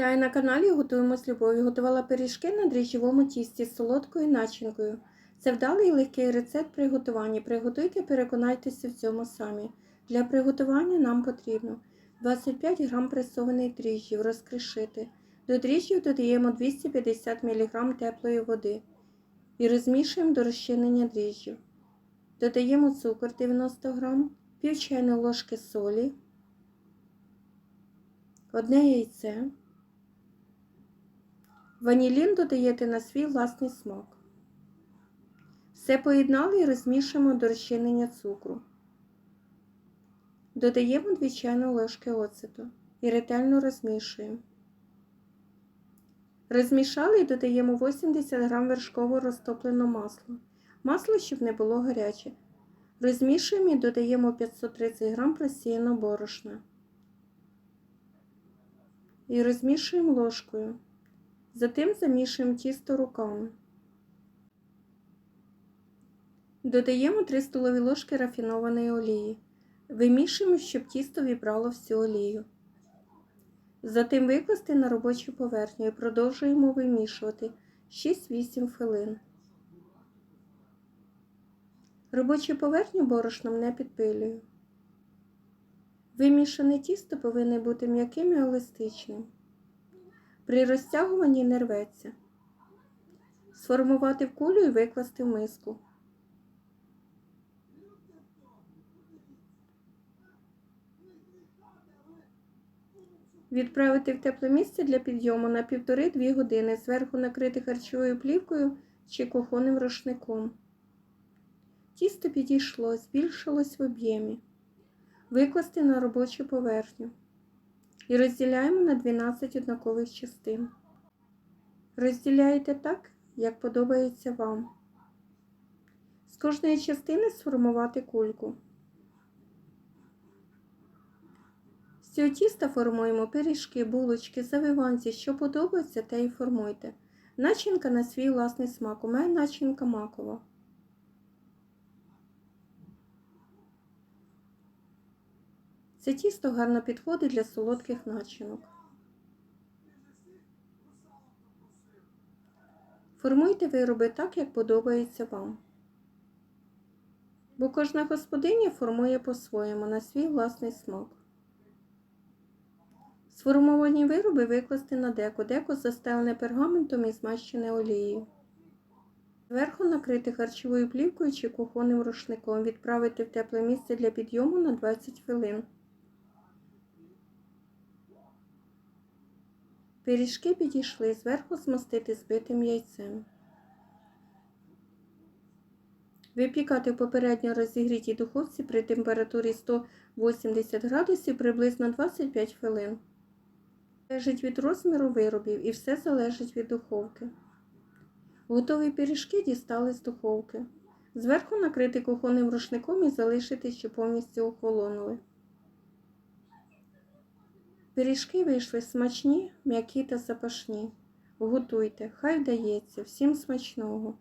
Вітаю на каналі Готуємо з любов'ю. Готувала пиріжки на дріжджовому тісті з солодкою начинкою. Це вдалий і легкий рецепт приготування. Приготуйте, переконайтеся в цьому самі. Для приготування нам потрібно 25 г пресованих дріжджів, розкришити. До дріжджів додаємо 250 мг теплої води і розмішуємо до розчинення дріжджів. Додаємо цукор 90 г, пів чайної ложки солі, одне яйце. Ванілін додаєте на свій власний смак. Все поєднали і розмішуємо до розчинення цукру. Додаємо 2 чайні ложки оцету і ретельно розмішуємо. Розмішали і додаємо 80 г вершкового розтопленого масла. Масло, щоб не було гаряче. Розмішуємо і додаємо 530 г просіяного борошна. І розмішуємо ложкою. Затим замішуємо тісто руками. Додаємо 3 столові ложки рафінованої олії. Вимішуємо, щоб тісто вібрало всю олію. Затим викласти на робочу поверхню і продовжуємо вимішувати 6-8 хвилин. Робочу поверхню борошном не підпилюю. Вимішане тісто повинне бути м'яким і еластичним. При розтягуванні не рветься. Сформувати в кулю і викласти в миску. Відправити в тепле місце для підйому на 1,5-2 години, зверху накрити харчовою плівкою чи кухонним рушником. Тісто підійшло, збільшилось в об'ємі. Викласти на робочу поверхню і розділяємо на 12 однакових частин. Розділяйте так, як подобається вам. З кожної частини сформувати кульку. З цього тіста формуємо пиріжки, булочки, завиванці, що подобається, те і формуйте. Начинка на свій власний смак. У мене начинка макова. Це тісто гарно підходить для солодких начинок. Формуйте вироби так, як подобається вам. Бо кожна господиня формує по-своєму на свій власний смак. Сформовані вироби викласти на деко, деко застелене пергаментом і змащене олією. Зверху накрити харчовою плівкою чи кухонним рушником, відправити в тепле місце для підйому на 20 хвилин. Пиріжки підійшли, зверху змастити збитим яйцем. Випікати в попередньо розігрітій духовці при температурі 180 градусів приблизно 25 хвилин. Залежить від розміру виробів і все залежить від духовки. Готові пиріжки дістали з духовки. Зверху накрити кухонним рушником і залишити, щоб повністю охолонули. Пиріжки вийшли смачні, м'які та запашні. Готуйте, хай вдається, всім смачного!